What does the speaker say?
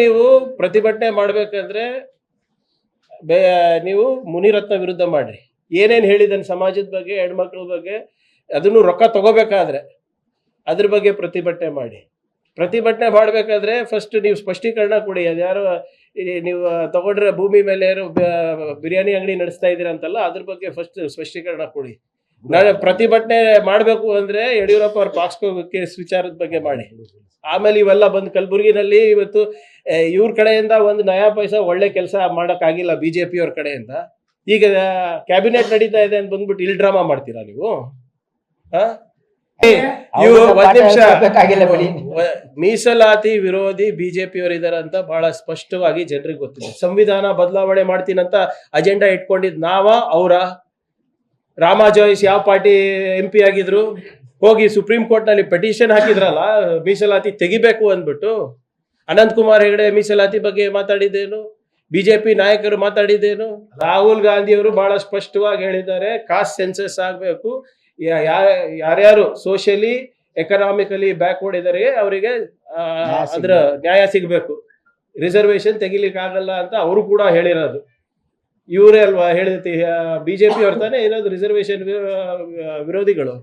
ನೀವು ಪ್ರತಿಭಟನೆ ಮಾಡಬೇಕಂದ್ರೆ ನೀವು ಮುನಿರತ್ನ ವಿರುದ್ಧ ಮಾಡ್ರಿ. ಏನೇನು ಹೇಳಿದ್ದಾನೆ ಸಮಾಜದ ಬಗ್ಗೆ, ಹೆಣ್ಮಕ್ಳ ಬಗ್ಗೆ, ಅದನ್ನು ರೊಕ್ಕ ತಗೋಬೇಕಾದ್ರೆ ಅದ್ರ ಬಗ್ಗೆ ಪ್ರತಿಭಟನೆ ಮಾಡಿ. ಪ್ರತಿಭಟನೆ ಮಾಡಬೇಕಾದ್ರೆ ಫಸ್ಟ್ ನೀವು ಸ್ಪಷ್ಟೀಕರಣ ಕೊಡಿ. ಅದ್ಯಾರೋ ನೀವು ತಗೊಂಡ್ರೆ ಭೂಮಿ ಮೇಲೆ ಯಾರು ಬಿರಿಯಾನಿ ಅಂಗಡಿ ನಡೆಸ್ತಾ ಇದ್ದೀರಾ ಅಂತಲ್ಲ, ಅದ್ರ ಬಗ್ಗೆ ಫಸ್ಟ್ ಸ್ಪಷ್ಟೀಕರಣ ಕೊಡಿ. ನಾಳೆ ಪ್ರತಿಭಟನೆ ಮಾಡಬೇಕು ಅಂದ್ರೆ ಯಡಿಯೂರಪ್ಪ ಅವ್ರ ಪಾಕ್ಸ್ಕೋ ಕೇಸ್ ವಿಚಾರದ ಬಗ್ಗೆ ಮಾಡಿ. ಆಮೇಲೆ ಇವೆಲ್ಲ ಬಂದು ಕಲಬುರಗಿನಲ್ಲಿ ಇವತ್ತು ಇವ್ರ ಕಡೆಯಿಂದ ಒಂದು ನಯಾ ಪೈಸಾ ಒಳ್ಳೆ ಕೆಲಸ ಮಾಡೋಕ್ಕಾಗಿಲ್ಲ ಬಿ ಜೆ ಅವ್ರ ಕಡೆಯಿಂದ. ಈಗ ಕ್ಯಾಬಿನೆಟ್ ನಡೀತಾ ಇದೆ ಅಂತ ಬಂದ್ಬಿಟ್ಟು ಇಲ್ಲಿ ಡ್ರಾಮಾ ಮಾಡ್ತೀರಾ ನೀವು? ಒಂದ್ ನಿಮಿಷ. ಮೀಸಲಾತಿ ವಿರೋಧಿ ಬಿಜೆಪಿ ಇದಾರೆ ಅಂತ ಬಹಳ ಸ್ಪಷ್ಟವಾಗಿ ಜನರಿಗೆ ಗೊತ್ತಿದೆ. ಸಂವಿಧಾನ ಬದಲಾವಣೆ ಮಾಡ್ತೀನಂತ ಅಜೆಂಡಾ ಇಟ್ಕೊಂಡಿದ್ ನಾವ ಅವರ ರಾಮಾ ಜೋಯಿಸ್ ಯಾವ ಪಾರ್ಟಿ ಎಂ ಪಿ ಆಗಿದ್ರು ಹೋಗಿ ಸುಪ್ರೀಂ ಕೋರ್ಟ್ನಲ್ಲಿ ಪೆಟಿಷನ್ ಹಾಕಿದ್ರಲ್ಲ ಮೀಸಲಾತಿ ತೆಗಿಬೇಕು ಅಂದ್ಬಿಟ್ಟು ಅನಂತ್ ಕುಮಾರ್ ಹೆಗಡೆ ಮೀಸಲಾತಿ ಬಗ್ಗೆ ಮಾತಾಡಿದ್ದೇನು ಬಿಜೆಪಿ ನಾಯಕರು ಮಾತಾಡಿದ್ದೇನು ರಾಹುಲ್ ಗಾಂಧಿ ಅವರು ಬಹಳ ಸ್ಪಷ್ಟವಾಗಿ ಹೇಳಿದ್ದಾರೆ ಕಾಸ್ಟ್ ಸೆನ್ಸಸ್ ಆಗಬೇಕು ಯಾರ್ಯಾರು ಸೋಷಿಯಲಿ ಎಕನಾಮಿಕಲಿ ಬ್ಯಾಕ್ವರ್ಡ್ ಇದ್ದಾರೆ ಅವರಿಗೆ ಅದರ ನ್ಯಾಯ ಅದ್ರ ನ್ಯಾಯ ಸಿಗಬೇಕು. ರಿಸರ್ವೇಶನ್ ತೆಗಿಲಿಕ್ಕೆ ಆಗಲ್ಲ ಅಂತ ಅವರು ಕೂಡ ಹೇಳಿರೋದು. ಇವರೇ ಅಲ್ವಾ ಹೇಳಿದ ಬಿಜೆಪಿ ಅವ್ರ ತಾನೇ ಇರೋದು ರಿಸರ್ವೇಶನ್ ವಿರೋಧಿಗಳು?